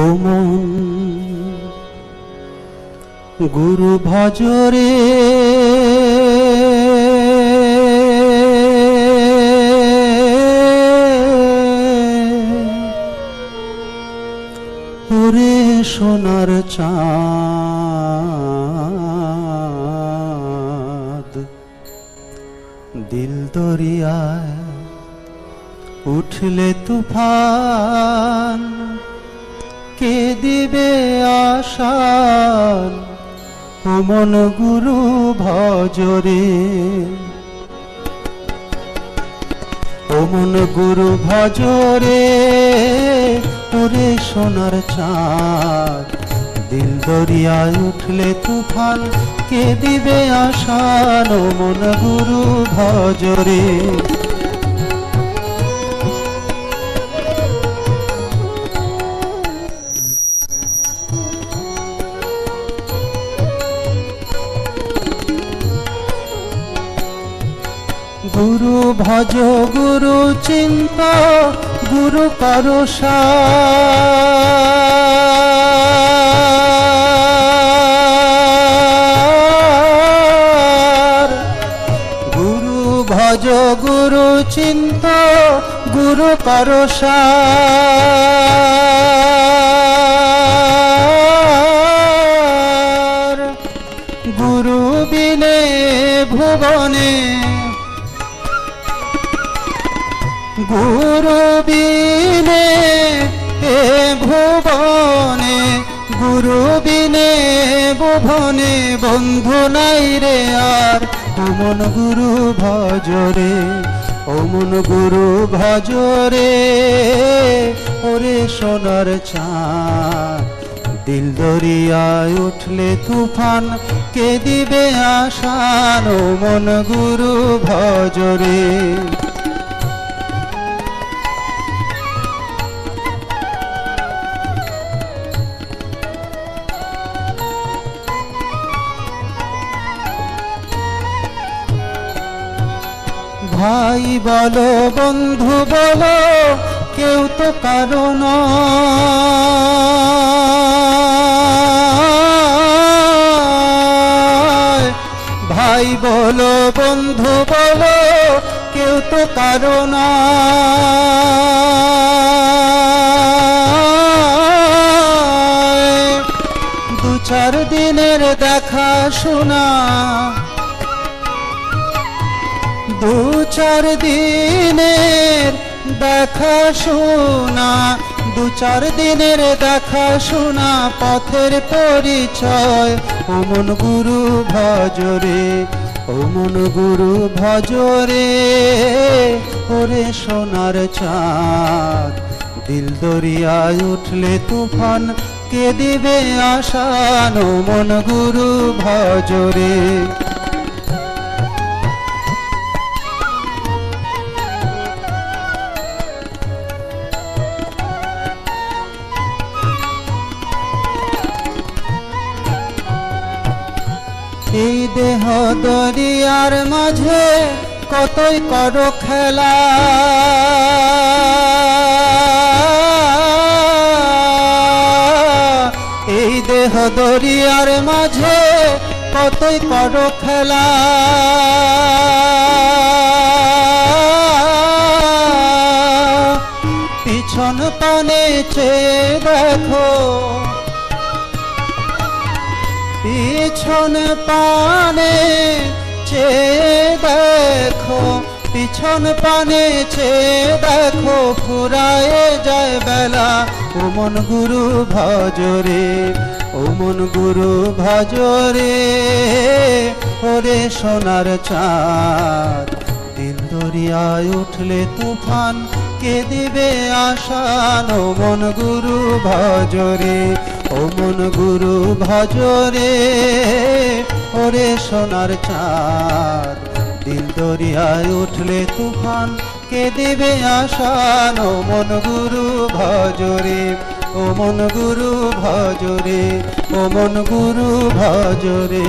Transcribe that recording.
ও মন গুরু ভজরে ওরে সোনার চাঁদ দিল দরিয়ায় উঠলে তুফান। কে দিবে আশান? অমন গুরু ভজরে। অমন গুরু ভজরে, ওরে সোনার চাঁদ। দিল দরিয়ায় উঠলে তুফান, কে দিবে আশান? অমন গুরু ভজরে। গুরু ভজ, গুরু চিন্ত, গুরু করসা গুরু ভজ, গুরু চিন্ত, গুরু করসা গুরু বিনে ভুবনে গুরু বিনে এ ভুবনে গুরু বিনে ভুবনে, বন্ধু নাই রে আর। অমন গুরু ভজরে, অমন গুরু ভজরে, ওরে সোনার চাঁদ। দিল দরিয়ায় উঠলে তুফান, কে দিবে আশান? মন গুরু ভজরে। ভাই বলো, বন্ধু বলো, কেউ তো কারণ ভাই বলো, বন্ধু বলো, কেউ তো কারণ দু চার দিনের দেখা শোনা দু চার দিনের দেখা শোনা দু চার দিনের দেখা শোনা পথের পরিচয়। অমন গুরু ভজরে অমন গুরু ভজরে, ওরে সোনার চাঁদ। দিল দরিয়ায় উঠলে তুফান, কে দিবে আশান? মন গুরু ভজরে এই দেহ দরিয়ার মাঝে কতই কর খেলা। এই দেহ দরিয়ার মাঝে কতই কর খেলা। পিছন পানে চেয়ে দেখো পিছন পানে চে দেখো, পিছন পানে চে দেখো, ফুরায়ে যায় বেলা। ও মন গুরু ভজরে ও মন গুরু ভজরে, ওরে সোনার চাঁদ। দিল দরিয়ায় উঠলে তুফান, কে দিবে আশান? ও মন গুরু ভজরে, ও মন গুরু ভজরে, ওরে সোনার চাঁদ। দিল দরিয়ায় উঠলে তুফান, কে দিবে আশান? ও মন গুরু ভজরে, ও মন গুরু ভজরে, ও মন গুরু ভজরে।